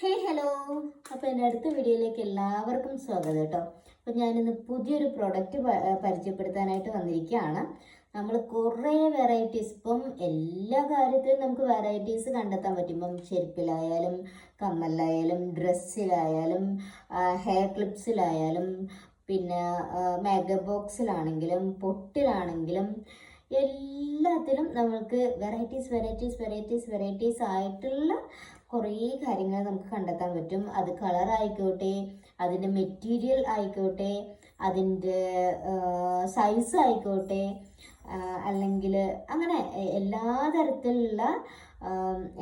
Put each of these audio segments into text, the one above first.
ഹേ hello അപ്പോൾ എന്റെ അടുത്ത വീഡിയോയിലേക്ക് എല്ലാവർക്കും സ്വാഗതം കേട്ടോ. അപ്പോൾ ഞാനിന്ന് പുതിയൊരു പ്രോഡക്റ്റ് പരിചയപ്പെടുത്താനായിട്ട് വന്നിരിക്കുകയാണ്. നമ്മൾ കുറേ വെറൈറ്റീസ് ഇപ്പം എല്ലാ കാര്യത്തിലും നമുക്ക് വെറൈറ്റീസ് കണ്ടെത്താൻ പറ്റും. ഇപ്പം ചെരുപ്പിലായാലും കമ്മലിലായാലും ഡ്രസ്സിലായാലും ഹെയർ ക്ലിപ്സിലായാലും പിന്നെ മേക്കപ്പ് ബോക്സിലാണെങ്കിലും പൊട്ടിലാണെങ്കിലും എല്ലാത്തിലും നമ്മൾക്ക് വെറൈറ്റീസ് വെറൈറ്റീസ് വെറൈറ്റീസ് വെറൈറ്റീസ് ആയിട്ടുള്ള കുറേ കാര്യങ്ങൾ നമുക്ക് കണ്ടെത്താൻ പറ്റും. അത് കളർ ആയിക്കോട്ടെ അതിന്റെ മെറ്റീരിയൽ ആയിക്കോട്ടെ അതിന്റെ സൈസ് ആയിക്കോട്ടെ അല്ലെങ്കിൽ അങ്ങനെ എല്ലാ തരത്തിലുള്ള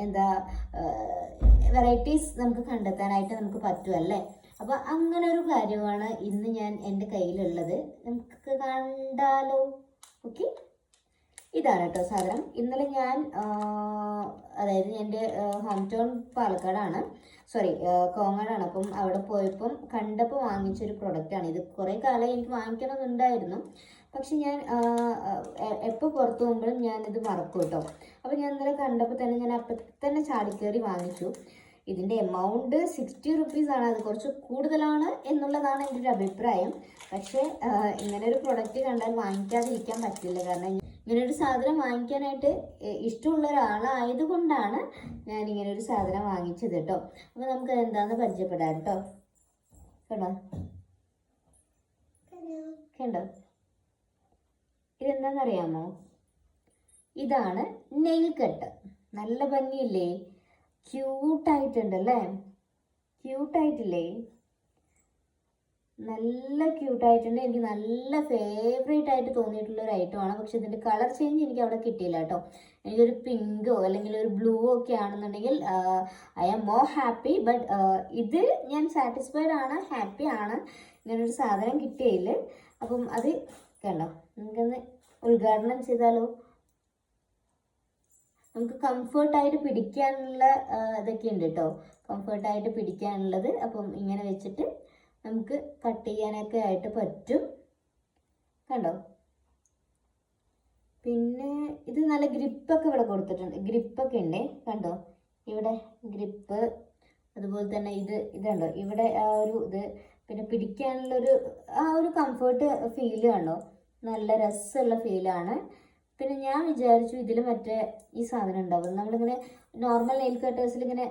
എന്താ വെറൈറ്റീസ് നമുക്ക് കണ്ടെത്താനായിട്ട് നമുക്ക് പറ്റുമല്ലേ അപ്പോൾ അങ്ങനെ ഒരു കാര്യമാണ് ഇന്ന് ഞാൻ എന്റെ കയ്യിലുള്ളത്. നമുക്ക് കണ്ടാലോ? ഓക്കെ ഇതാണ് കേട്ടോ സാധനം. ഇന്നലെ ഞാൻ അതായത് എന്റെ ഹോം ടൗൺ പാലക്കാടാണ്. സോറി കോങ്ങാടാണ്. അപ്പം അവിടെ പോയപ്പം കണ്ടപ്പോൾ വാങ്ങിച്ചൊരു പ്രൊഡക്റ്റാണ് ഇത് കുറേ കാലം എനിക്ക് വാങ്ങിക്കണമെന്നുണ്ടായിരുന്നു. പക്ഷെ ഞാൻ എപ്പോൾ പുറത്തു പോകുമ്പോഴും ഞാനിത് മറക്കും കേട്ടോ. അപ്പോൾ ഞാൻ ഇന്നലെ കണ്ടപ്പോൾ തന്നെ ഞാൻ അപ്പം തന്നെ ചാടിക്കയറി വാങ്ങിച്ചു. ഇതിന്റെ എമൗണ്ട് സിക്സ്റ്റി റുപ്പീസാണ് അത് കുറച്ച് കൂടുതലാണ് എന്നുള്ളതാണ് എന്റെ ഒരു അഭിപ്രായം. പക്ഷേ ഇങ്ങനെ ഒരു പ്രൊഡക്റ്റ് കണ്ടാൽ വാങ്ങിക്കാതിരിക്കാൻ പറ്റില്ല. കാരണം ഇങ്ങനെ ഒരു സാധനം വാങ്ങിക്കാനായിട്ട് ഇഷ്ടമുള്ള ഒരാളായത് കൊണ്ടാണ് ഞാൻ ഇങ്ങനെ ഒരു സാധനം വാങ്ങിച്ചത് കേട്ടോ. അപ്പോൾ നമുക്ക് എന്താണെന്ന് പരിചയപ്പെടാം കേട്ടോ. കേട്ടോ? കണ്ടോ ഇതെന്താണെന്നറിയാമോ ഇതാണ് നെയിൽ കട്ട്. നല്ല ഭംഗിയില്ലേ? ക്യൂട്ടായിട്ടുണ്ടല്ലേ? ക്യൂട്ടായിട്ടില്ലേ? നല്ല ക്യൂട്ടായിട്ടുണ്ട് എനിക്ക് നല്ല ഫേവറേറ്റ് ആയിട്ട് തോന്നിയിട്ടുള്ള ഒരു ഐറ്റം ആണ്. പക്ഷെ ഇതിന്റെ കളർ ചേഞ്ച് എനിക്ക് അവിടെ കിട്ടിയില്ല കേട്ടോ. എനിക്കൊരു പിങ്കോ അല്ലെങ്കിൽ ഒരു ബ്ലൂ ഒക്കെ ആണെന്നുണ്ടെങ്കിൽ I am more happy but ഇത് ഞാൻ സാറ്റിസ്ഫൈഡ് ആണ് ഹാപ്പി ആണ്. ഇങ്ങനൊരു സാധനം കിട്ടിയതിൽ അപ്പം അത് കണ്ടോ? നമുക്കൊന്ന് ഉദ്ഘാടനം ചെയ്താലോ? നമുക്ക് കംഫർട്ടായിട്ട് പിടിക്കാനുള്ള ഇതൊക്കെ ഉണ്ട് കേട്ടോ. കംഫർട്ടായിട്ട് പിടിക്കാനുള്ളത്. അപ്പം ഇങ്ങനെ വെച്ചിട്ട് നമുക്ക് കട്ട് ചെയ്യാനൊക്കെ ആയിട്ട് പറ്റും. കണ്ടോ? പിന്നെ ഇത് നല്ല ഗ്രിപ്പൊക്കെ ഇവിടെ കൊടുത്തിട്ടുണ്ട്. ഗ്രിപ്പൊക്കെ ഉണ്ട് കണ്ടോ? ഇവിടെ ഗ്രിപ്പ് അതുപോലെ തന്നെ ഇത് ഇതുണ്ടോ ഇവിടെ ആ ഒരു ഇത് പിന്നെ പിടിക്കാനുള്ളൊരു ആ ഒരു കംഫർട്ട് ഫീൽ കണ്ടോ? നല്ല രസമുള്ള ഫീലാണ് പിന്നെ ഞാൻ വിചാരിച്ചു ഇതിൽ മറ്റേ ഈ സാധനം ഉണ്ടാവും. നമ്മളിങ്ങനെ നോർമൽ നെയിൽ കട്ടേഴ്സിൽ ഇങ്ങനെ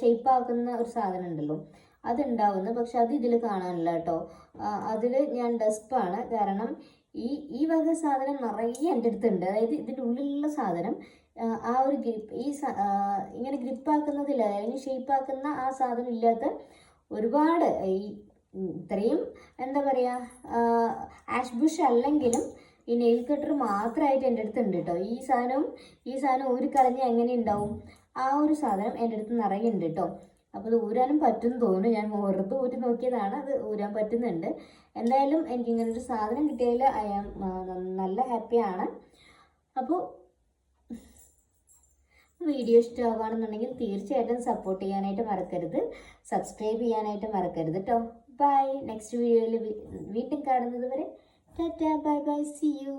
ഷേപ്പ് ആക്കുന്ന ഒരു സാധനം ഉണ്ടല്ലോ. അതുണ്ടാവുന്നു. പക്ഷെ അത് ഇതിൽ കാണാനില്ല കേട്ടോ. അതിൽ ഞാൻ ഡസ്പാണ്. കാരണം ഈ ഈ വക സാധനം നിറയെ എന്റെ അടുത്തുണ്ട്. അതായത് ഇതിന്റെ ഉള്ളിലുള്ള സാധനം ആ, ഒരു ഗ്രിപ്പ് ഈ ഇങ്ങനെ ഗ്രിപ്പ് ഇങ്ങനെ ഗ്രിപ്പാക്കുന്നതില്ല. അല്ലെങ്കിൽ ഷേപ്പാക്കുന്ന ആ സാധനം ഇല്ലാത്ത ഒരുപാട് ഈ ഇത്രയും എന്താ പറയുക ആഷ് ബുഷ് അല്ലെങ്കിലും ഈ നെയിൽ കട്ടർ മാത്രമായിട്ട് എന്റെ അടുത്ത് ഉണ്ട് കേട്ടോ. ഈ സാധനവും ഈ സാധനം ഊരിക്കളഞ്ഞ് എങ്ങനെ ഉണ്ടാവും? ആ ഒരു സാധനം എന്റെ അടുത്ത് നിറയുന്നുണ്ട് കേട്ടോ. അപ്പോൾ അത് ഊരാനും പറ്റും തോന്നുന്നു. ഞാൻ വെറുതെ ഊരി നോക്കിയതാണ്. അത് ഊരാൻ പറ്റുന്നുണ്ട്. എന്തായാലും എനിക്ക് ഇങ്ങനെ ഒരു സാധനം കിട്ടിയതിൽ ഐ ആം നല്ല ഹാപ്പിയാണ് അപ്പോൾ വീഡിയോ ഇഷ്ടമാവുകയാണെന്നുണ്ടെങ്കിൽ തീർച്ചയായിട്ടും സപ്പോർട്ട് ചെയ്യാനായിട്ട് മറക്കരുത്. സബ്സ്ക്രൈബ് ചെയ്യാനായിട്ട് മറക്കരുത് കേട്ടോ ബൈ നെക്സ്റ്റ് വീഡിയോയിൽ വീണ്ടും കാണുന്നത് വരെ tata bye bye see you